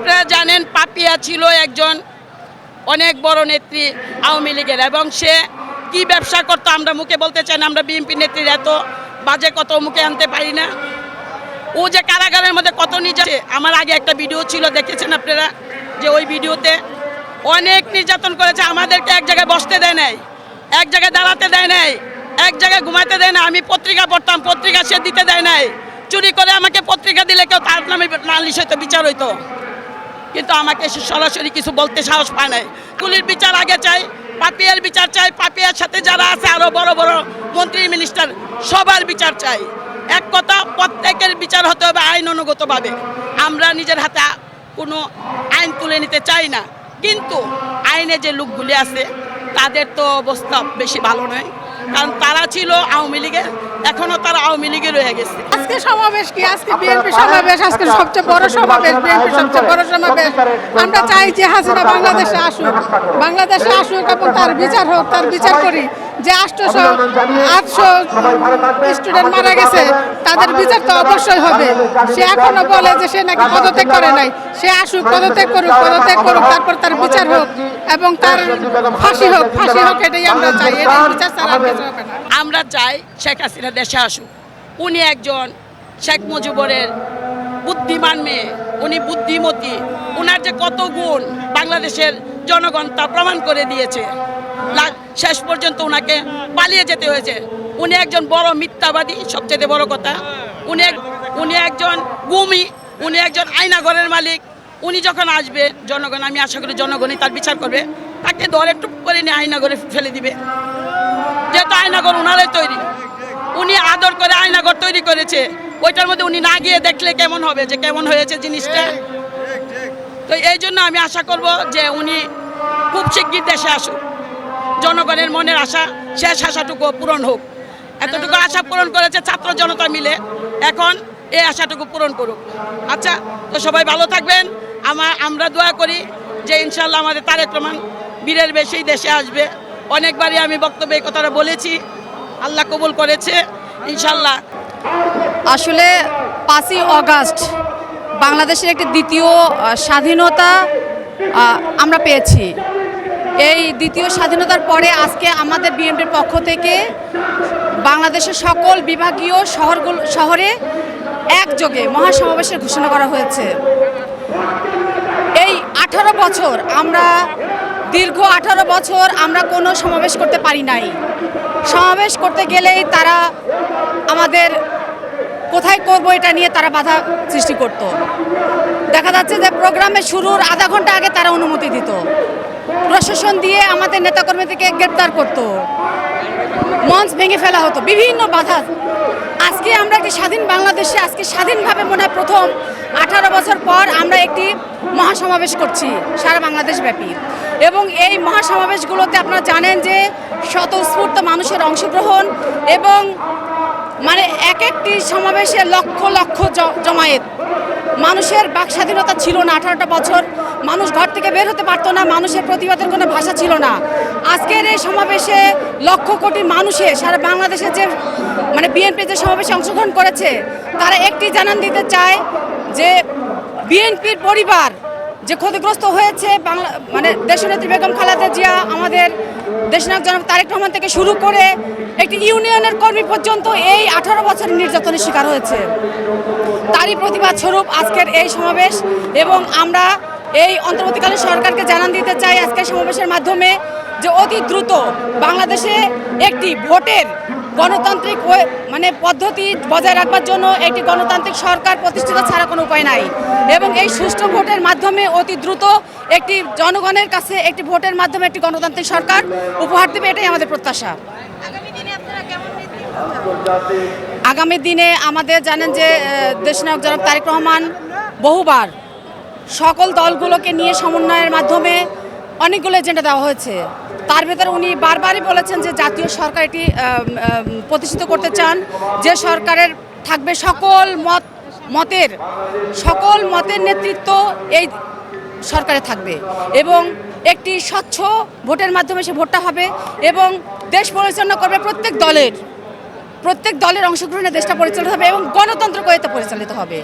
আপনারা জানেন পাপিয়া ছিল একজন অনেক বড় নেত্রী আওয়ামী লীগের, এবং সে কি ব্যবসা করতো আমরা মুখে বলতে চাই না, আমরা বিএনপি নেত্রীর এত বাজে কত মুখে আনতে পারি না। ও যে কারাগারের মধ্যে কত নিজে আমার আগে একটা ভিডিও ছিল, দেখেছেন আপনারা? যে ওই ভিডিওতে অনেক নির্যাতন করেছে, আমাদেরকে এক জায়গায় বসতে দেয় নাই, এক জায়গায় দাঁড়াতে দেয় নাই, এক জায়গায় ঘুমাতে দেয় না, আমি পত্রিকা পড়তাম, পত্রিকা সে দিতে দেয় নাই, চুরি করে আমাকে পত্রিকা দিলে কেউ তার নামে নালিশ হইতো, বিচার হইতো। কিন্তু আমাকে সে সরাসরি কিছু বলতে সাহস পায় নাই। তুলির বিচার আগে চাই, পাপিয়ার বিচার চাই, পাপিয়ার সাথে যারা আছে আরও বড় বড় মন্ত্রী মিনিস্টার সবার বিচার চাই। এক কথা, প্রত্যেকের বিচার হতে হবে আইন অনুগতভাবে। আমরা নিজের হাতে কোনো আইন তুলে নিতে চাই না। কিন্তু আইনে যে লোকগুলি আছে, তাদের তো অবস্থা বেশি ভালো নয়। কারণ তারা ছিল আওয়ামী লীগের এখনও তারা আওয়ামী লীগে রয়ে গেছে। আজকে সমাবেশ কি? আজকে বিএনপি সমাবেশ আজকে সবচেয়ে বড় সমাবেশ বিএনপি সবচেয়ে বড় সমাবেশ। আমরা চাই যে হাসিনা বাংলাদেশে আসুক। বাংলাদেশে আসুক এবং তার বিচার হোক তার বিচার করি। যে আটশোশো আটশো স্টুডেন্ট মারা গেছে তাদের বিচার তো অবশ্যই হবে। সে এখনও বলে যে সে নাকি পদত্যাগ করে নাই। সে আসুক পদত্যাগ করুক পদত্যাগ করুক তারপর তার বিচার হোক এবং তার ফাঁসি হোক ফাঁসি হোক এটাই আমরা চাই এটাই বিচার ছাড়া হবে না। আমরা চাই শেখ হাসিনা দেশে আসুক। উনি একজন শেখ মুজিবরের বুদ্ধিমান মেয়ে উনি বুদ্ধিমতী উনার যে কত গুণ বাংলাদেশের জনগণ তা প্রমাণ করে দিয়েছে। শেষ পর্যন্ত উনাকে পালিয়ে যেতে হয়েছে। উনি একজন বড় মিথ্যাবাদী, সবচেয়ে বড় কথা। উনি উনি একজন গুমি, উনি একজন আয়নাঘরের মালিক। উনি যখন আসবে, জনগণ, আমি আশা করি জনগণই তার বিচার করবে। তাকে ধরে টুপ করে নিয়ে আয়নাঘরে ফেলে দিবে। যেহেতু আয়নাঘর ওনারাই তৈরি, উনি আদর করে আয়নাঘর তৈরি করেছে। ওইটার মধ্যে উনি না গিয়ে দেখলে কেমন হবে, যে কেমন হয়েছে জিনিসটা? তো এই জন্য আমি আশা করব যে উনি খুব শিগগির দেশে আসুক। জনগণের মনের আশা, শেষ আশাটুকু পূরণ হোক। এতটুকু আশা পূরণ করেছে ছাত্র জনতা মিলে। এখন এই আশাটুকু পূরণ করুক। আচ্ছা তো সবাই ভালো থাকবেন। আমার আমরা দোয়া করি যে ইনশাল্লাহ আমাদের তারেক রহমান বীরের বেশি দেশে আসবে। অনেকবারই আমি বক্তব্যে এই কথাটা বলেছি। আল্লাহ কবুল করেছে। ইনশাল্লাহ আসলে পাঁচই অগাস্ট বাংলাদেশের একটি দ্বিতীয় স্বাধীনতা আমরা পেয়েছি। এই দ্বিতীয় স্বাধীনতার পরে আজকে আমাদের বিএনপির পক্ষ থেকে বাংলাদেশের সকল বিভাগীয় শহরগুলো শহরে একযোগে মহাসমাবেশের ঘোষণা করা হয়েছে। এই আঠারো বছর আমরা দীর্ঘ আঠারো বছর আমরা কোনো সমাবেশ করতে পারি নাই। সমাবেশ করতে গেলেই তারা আমাদের কোথায় করব এটা নিয়ে তারা বাধা সৃষ্টি করত। দেখা যাচ্ছে যে প্রোগ্রামের শুরুর আধা ঘণ্টা আগে তারা অনুমতি দিত। প্রশাসন দিয়ে আমাদের নেতাকর্মীদেরকে গ্রেপ্তার করত। মঞ্চ ভেঙে ফেলা হতো, বিভিন্ন বাধা। আজকে আমরা একটি স্বাধীন বাংলাদেশে, আজকে স্বাধীনভাবে মনে হয় প্রথম আঠারো বছর পর আমরা একটি মহাসমাবেশ করছি সারা বাংলাদেশ ব্যাপী। এবং এই মহাসমাবেশগুলোতে আপনারা জানেন যে স্বতঃস্ফূর্ত মানুষের অংশগ্রহণ এবং মানে এক একটি সমাবেশে লক্ষ লক্ষ জমায়েত। মানুষের বাক স্বাধীনতা ছিল না আঠারোটা বছর। মানুষ ঘর থেকে বের হতে পারতো না, মানুষের প্রতিবাদের কোনো ভাষা ছিল না। আজকের এই সমাবেশে লক্ষ কোটি মানুষের সারা বাংলাদেশের যে মানে বিএনপি যে সমাবেশে অংশগ্রহণ করেছে, তারা একটি জানান দিতে চায় যে বিএনপির পরিবার যে ক্ষতিগ্রস্ত হয়েছে বাংলা মানে দেশনেত্রী বেগম খালেদা জিয়া, আমাদের দেশনায়ক জনাব তারেক রহমান থেকে শুরু করে একটি ইউনিয়নের কর্মী পর্যন্ত এই আঠারো বছরের নির্যাতনের শিকার হয়েছে। তারই প্রতিবাদ স্বরূপ আজকের এই সমাবেশ এবং আমরা এই অন্তর্বর্তীকালীন সরকারকে জানান দিতে চাই আজকের সমাবেশের মাধ্যমে যে অতি দ্রুত বাংলাদেশে একটি ভোটের গণতান্ত্রিক মানে পদ্ধতি বজায় রাখবার জন্য একটি গণতান্ত্রিক সরকার প্রতিষ্ঠিত ছাড়া কোনো উপায় নাই। এবং এই সুষ্ঠু ভোটের মাধ্যমে অতি দ্রুত একটি জনগণের কাছে একটি ভোটের মাধ্যমে একটি গণতান্ত্রিক সরকার উপহার দেবে এটাই আমাদের প্রত্যাশা। আগামী দিনে আমাদের জানেন যে দেশনায়ক জনাব তারেক রহমান বহুবার সকল দলগুলোকে নিয়ে সমন্বয়ের মাধ্যমে অনেকগুলো এজেন্ডা দেওয়া হয়েছে। তার ভেতরে উনি বারবারই বলেছেন যে জাতীয় সরকার এটি প্রতিষ্ঠিত করতে চান। যে সরকারের থাকবে সকল মত, মতের, সকল মতের নেতৃত্ব এই সরকারে থাকবে এবং একটি স্বচ্ছ ভোটের মাধ্যমে সে ভোটটা হবে এবং দেশ পরিচালনা করবে প্রত্যেক দলের প্রত্যেক দলের অংশগ্রহণে দেশটা পরিচালিত হবে এবং গণতন্ত্র কয়েতে পরিচালিত হবে।